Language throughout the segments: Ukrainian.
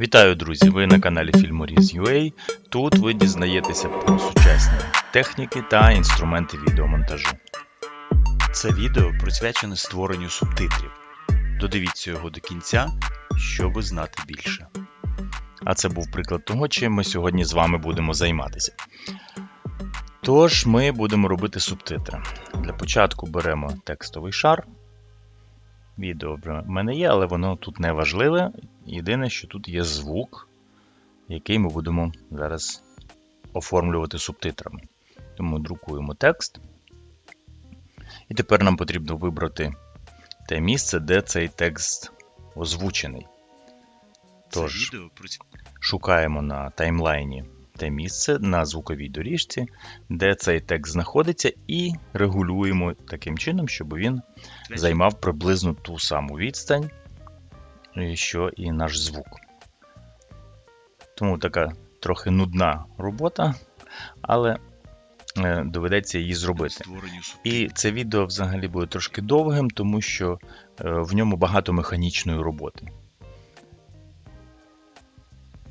Вітаю, друзі! Ви на каналі Filmoriz.ua. Тут ви дізнаєтеся про сучасні техніки та інструменти відеомонтажу. Це відео присвячене створенню субтитрів. Додивіться його до кінця, щоби знати більше. А це був приклад того, чим ми сьогодні з вами будемо займатися. Тож, ми будемо робити субтитри. Для початку беремо текстовий шар. Відео в мене є, але воно тут не важливе. Єдине, що тут є звук, який ми будемо зараз оформлювати субтитрами. Тому друкуємо текст. І тепер нам потрібно вибрати те місце, де цей текст озвучений. Тож, шукаємо на таймлайні те місце на звуковій доріжці, де цей текст знаходиться, і регулюємо таким чином, щоб він займав приблизно ту саму відстань, е, що і наш звук. Тому така трохи нудна робота, але е, доведеться її зробити. І це відео взагалі буде трошки довгим, тому що е, в ньому багато механічної роботи.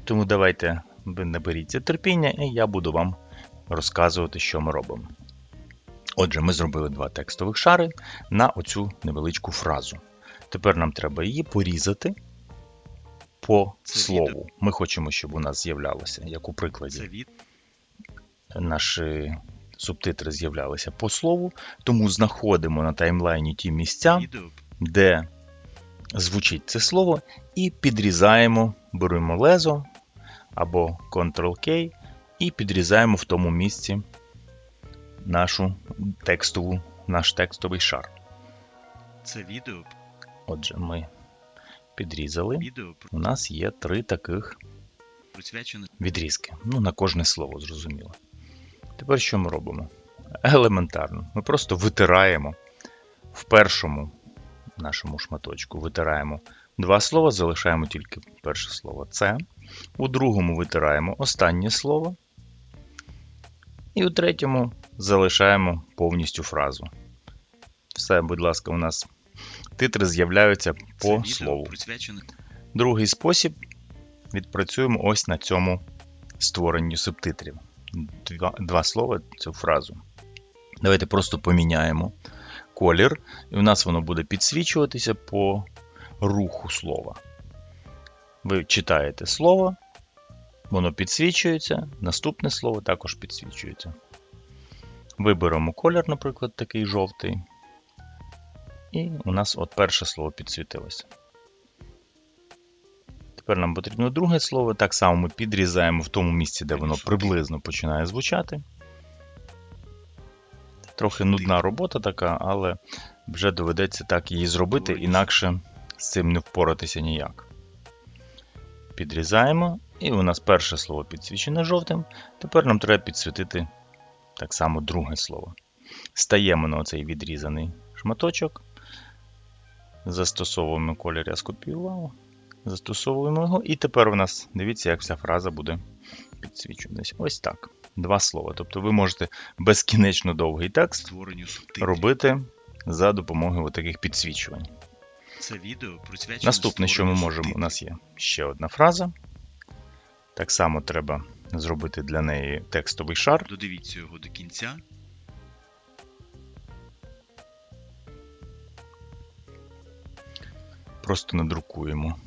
Тому давайте ви наберіться терпіння, і я буду вам розказувати, що ми робимо. Отже, ми зробили два текстових шари на оцю невеличку фразу. Тепер нам треба її порізати по Це слову. відео. Ми хочемо, щоб у нас з'являлося, як у прикладі Це від... наші субтитри з'являлися по слову, тому знаходимо на таймлайні ті місця, де звучить це слово, і підрізаємо, беремо лезо або Ctrl-K і підрізаємо в тому місці нашу текстову, наш текстовий шар. Це відео Отже, ми підрізали. відео У нас є три таких відрізки. Ну, на кожне слово, зрозуміло. Тепер що ми робимо? Елементарно. Ми просто витираємо в першому нашому шматочку витираємо два слова, залишаємо тільки перше слово це. У другому витираємо останнє слово. І у третьому залишаємо повністю фразу. Все, будь ласка, у нас титри з'являються по слову. Другий спосіб відпрацюємо ось на цьому створенні субтитрів. Два, два слова цю фразу. Давайте просто поміняємо колір, і у нас воно буде підсвічуватися по руху слова. Ви читаєте слово, воно підсвічується, наступне слово також підсвічується. Виберемо колір, наприклад, такий жовтий. І у нас от перше слово підсвітилося. Тепер нам потрібно друге слово. Так само ми підрізаємо в тому місці, де воно приблизно починає звучати. Трохи нудна робота така, але вже доведеться так її зробити, інакше з цим не впоратися ніяк. Підрізаємо, і у нас перше слово підсвічене жовтим. Тепер нам треба підсвітити так само друге слово. Стаємо на оцей відрізаний шматочок. Застосовуємо колір, я скопіював. Застосовуємо його, і тепер у нас, дивіться, як вся фраза буде підсвічуватись. Ось так. Два слова. Тобто ви можете безкінечно довгий текст робити за допомогою таких підсвічувань. Це відео присвячено Наступне, що ми можемо, у нас є ще одна фраза. Так само треба зробити для неї текстовий шар. Додивіться його до кінця. Просто надрукуємо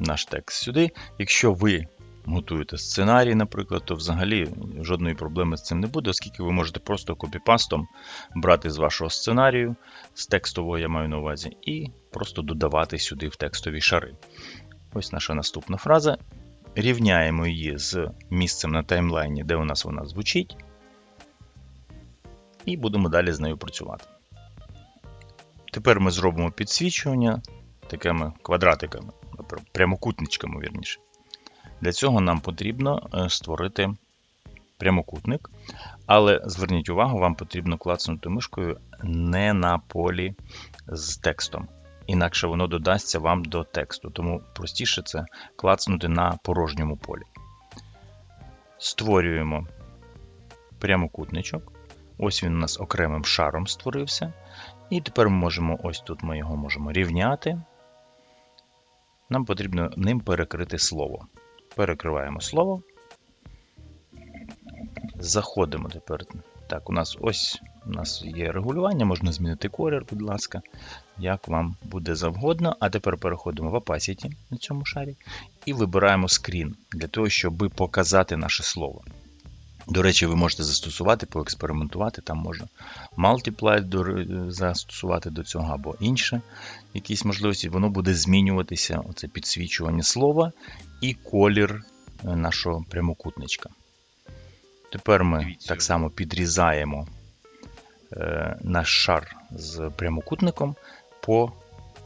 наш текст сюди. Якщо ви готуєте сценарій, наприклад, то взагалі жодної проблеми з цим не буде, оскільки ви можете просто копіпастом брати з вашого сценарію, з текстового я маю на увазі, і просто додавати сюди в текстові шари. Ось наша наступна фраза. Рівняємо її з місцем на таймлайні, де у нас вона звучить. І будемо далі з нею працювати. Тепер ми зробимо підсвічування такими квадратиками, прямокутничками, вірніше. Для цього нам потрібно е, створити прямокутник, але зверніть увагу, вам потрібно клацнути мишкою не на полі з текстом. Інакше воно додасться вам до тексту. Тому простіше це клацнути на порожньому полі. Створюємо прямокутничок. Ось він у нас окремим шаром створився. І тепер ми можемо, ось тут ми його можемо рівняти. Нам потрібно ним перекрити слово. Перекриваємо слово. Заходимо тепер. Так, у нас ось у нас є регулювання, можна змінити колір, будь ласка, як вам буде завгодно. А тепер переходимо в Opacity на цьому шарі і вибираємо скрін для того, щоб показати наше слово. До речі, ви можете застосувати, поекспериментувати, там можна Multiply до- застосувати до цього або інше якісь можливості, воно буде змінюватися, оце підсвічування слова і колір е, нашого прямокутничка. Тепер ми так само підрізаємо е, наш шар з прямокутником по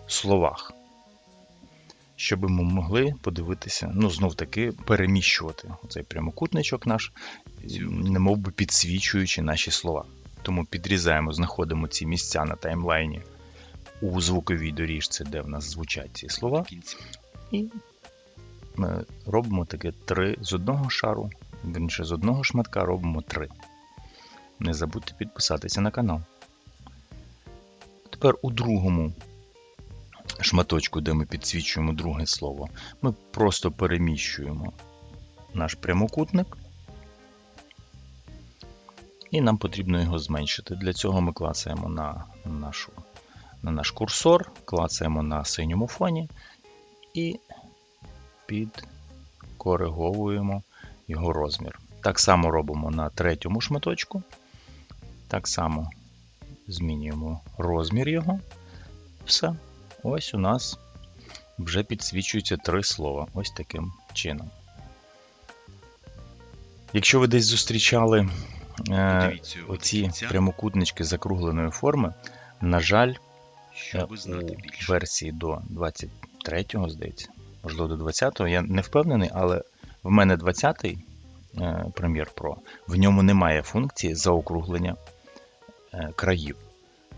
словах, щоб ми могли подивитися, ну, знов таки, переміщувати цей прямокутничок наш, немов би підсвічуючи наші слова. Тому підрізаємо, знаходимо ці місця на таймлайні у звуковій доріжці, де в нас звучать ці слова, і ми робимо таке три з одного шару, вірніше з одного шматка робимо три. Не забудьте підписатися на канал. Тепер у другому шматочку, де ми підсвічуємо друге слово, ми просто переміщуємо наш прямокутник. І нам потрібно його зменшити. Для цього ми клацаємо на, нашу, на наш курсор, клацаємо на синьому фоні і підкориговуємо його розмір. Так само робимо на третьому шматочку. Так само змінюємо розмір його. Все. Ось у нас вже підсвічуються три слова. Ось таким чином. Якщо ви десь зустрічали е, оці прямокутнички закругленої форми, на жаль, щоб Е, знати у версії до 23-го, здається, можливо, до 20-го, я не впевнений, але в мене 20-й е, Premiere Pro, в ньому немає функції заокруглення е, країв.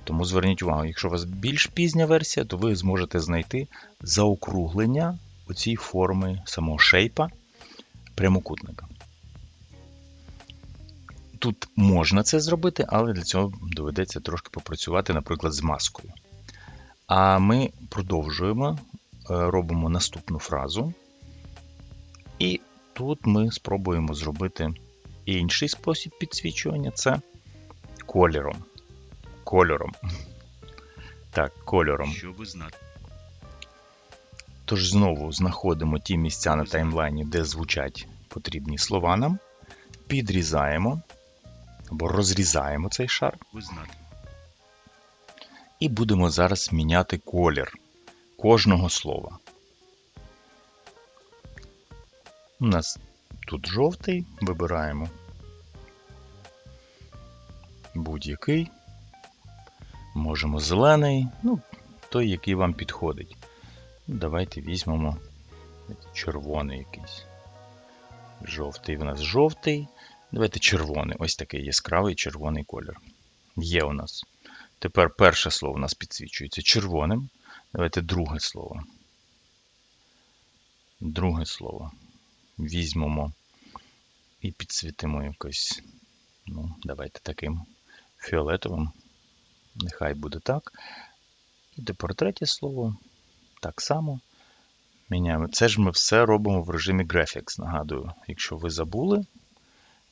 Тому зверніть увагу, якщо у вас більш пізня версія, то ви зможете знайти заокруглення оцій форми самого шейпа прямокутника. Тут можна це зробити, але для цього доведеться трошки попрацювати, наприклад, з маскою. А ми продовжуємо, е, робимо наступну фразу. І тут ми спробуємо зробити інший спосіб підсвічування це кольором. Кольором. Так, кольором. Щоб знати. Тож знову знаходимо ті місця на таймлайні, де звучать потрібні слова нам, підрізаємо або розрізаємо цей шар. І будемо зараз міняти колір кожного слова. У нас тут жовтий, вибираємо будь-який. Можемо зелений, ну, той, який вам підходить. Давайте візьмемо червоний якийсь. Жовтий в нас жовтий. Давайте червоний. Ось такий яскравий червоний колір. Є у нас. Тепер перше слово у нас підсвічується червоним. Давайте друге слово. Друге слово. Візьмемо і підсвітимо якось. Ну, давайте таким фіолетовим. Нехай буде так. І тепер третє слово. Так само. Міняємо. Це ж ми все робимо в режимі Graphics. Нагадую, якщо ви забули,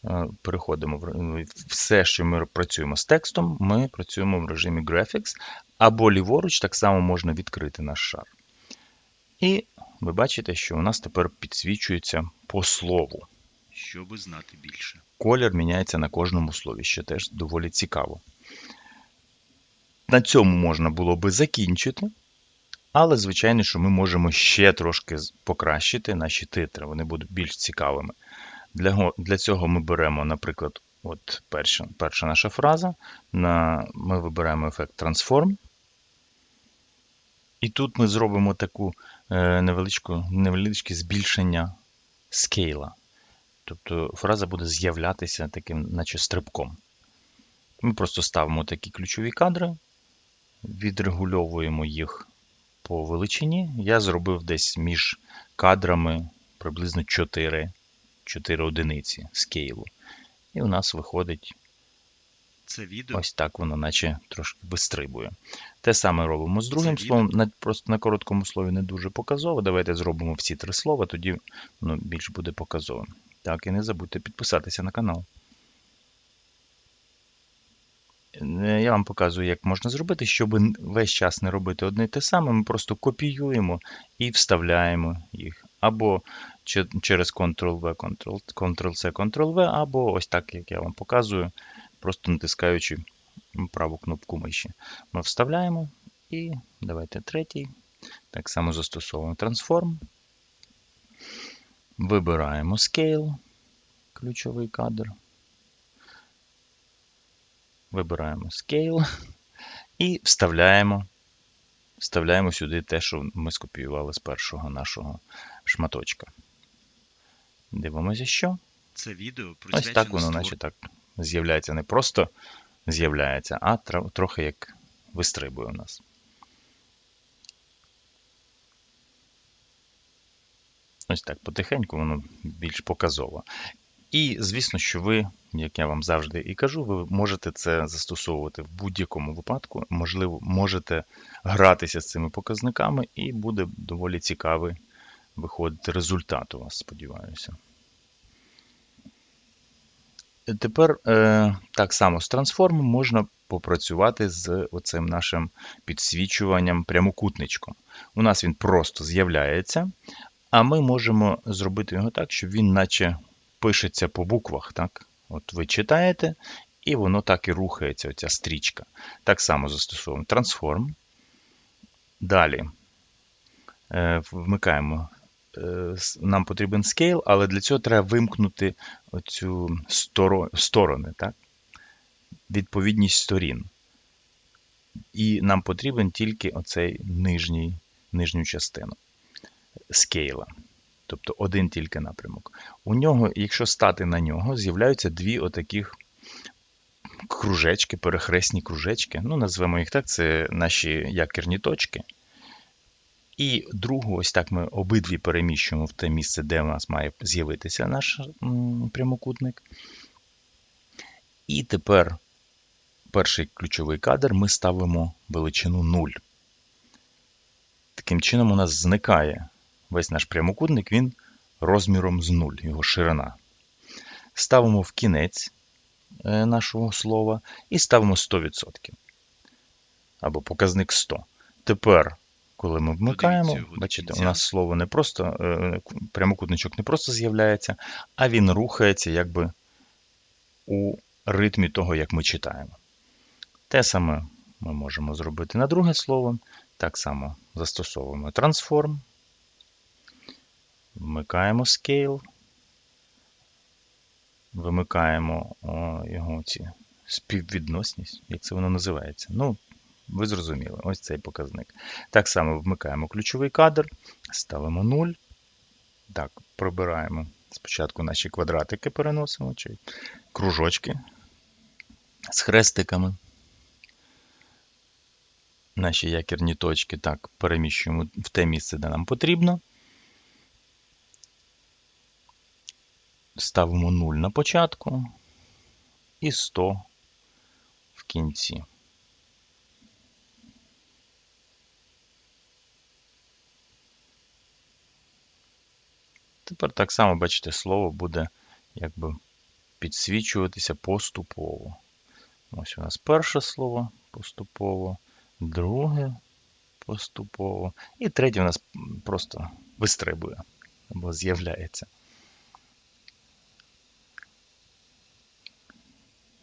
е, переходимо в все, що ми працюємо з текстом, ми працюємо в режимі Graphics, або ліворуч так само можна відкрити наш шар. І ви бачите, що у нас тепер підсвічується по слову. Щоб знати більше. Колір міняється на кожному слові, що теж доволі цікаво. На цьому можна було би закінчити, але, звичайно, що ми можемо ще трошки покращити наші титри, вони будуть більш цікавими. Для, для цього ми беремо, наприклад, от перша, перша наша фраза. На, ми вибираємо ефект Transform. І тут ми зробимо таку е, невеличке збільшення скейла. Тобто фраза буде з'являтися таким, наче стрибком. Ми просто ставимо такі ключові кадри, відрегульовуємо їх по величині. Я зробив десь між кадрами приблизно 4, 4 одиниці скейлу. І у нас виходить Це відео Ось так воно наче трошки вистрибує. Те саме робимо з другим Це словом. На, просто на короткому слові не дуже показово. Давайте зробимо всі три слова, тоді ну, більш буде показово. Так, і не забудьте підписатися на канал. Е, Я вам показую, як можна зробити, щоб весь час не робити одне те саме. Ми просто копіюємо і вставляємо їх. Або через Ctrl-V, Ctrl- Ctrl-C, Ctrl-V, або ось так, як я вам показую, просто натискаючи праву кнопку миші. Ми вставляємо і давайте третій. Так само застосовуємо Transform. Вибираємо Scale, ключовий кадр. Вибираємо Scale і вставляємо, вставляємо сюди те, що ми скопіювали з першого нашого шматочка. Дивимося, що. це відео Ось так воно, наче так з'являється. Не просто з'являється, а трохи як вистрибує у нас. Ось так, потихеньку воно більш показово. І, звісно, що ви, як я вам завжди і кажу, ви можете це застосовувати в будь-якому випадку. Можливо, можете гратися з цими показниками, і буде доволі цікавий виходити результат у вас, сподіваюся. Тепер е, так само з трансформом можна попрацювати з оцим нашим підсвічуванням прямокутничком. У нас він просто з'являється, а ми можемо зробити його так, щоб він наче пишеться по буквах. Так? От ви читаєте, і воно так і рухається, оця стрічка. Так само застосовуємо трансформ. Далі е, вмикаємо. е, Нам потрібен scale, але для цього треба вимкнути оцю сторо, сторони, так? відповідність сторін. І нам потрібен тільки оцей нижній, нижню частину скейла. Тобто один тільки напрямок. У нього, якщо стати на нього, з'являються дві отаких кружечки, перехресні кружечки. Ну, назвемо їх так, це наші якірні точки. І другу, ось так ми обидві переміщуємо в те місце, де у нас має з'явитися наш прямокутник. І тепер перший ключовий кадр ми ставимо величину 0. Таким чином, у нас зникає весь наш прямокутник, він розміром з 0, його ширина. Ставимо в кінець е, нашого слова і ставимо 100%. Або показник 100. Тепер, коли ми вмикаємо, бачите, у нас слово не просто, е, прямокутничок не просто з'являється, а він рухається якби у ритмі того, як ми читаємо. Те саме ми можемо зробити на друге слово. Так само застосовуємо Transform, вмикаємо Scale, вимикаємо о, його ці співвідносність, як це воно називається. Ну, ви зрозуміли, ось цей показник. Так само вмикаємо ключовий кадр, ставимо 0. Так, пробираємо спочатку наші квадратики переносимо, чи кружочки з хрестиками. Наші якірні точки так переміщуємо в те місце, де нам потрібно. Ставимо 0 на початку і 100 в кінці. Тепер так само, бачите, слово буде якби підсвічуватися поступово. Ось у нас перше слово поступово, друге поступово, і третє у нас просто вистрибує або з'являється.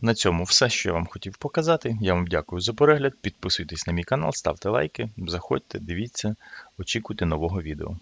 На цьому все, що я вам хотів показати. Я вам дякую за перегляд. Підписуйтесь на мій канал, ставте лайки, заходьте, дивіться, очікуйте нового відео.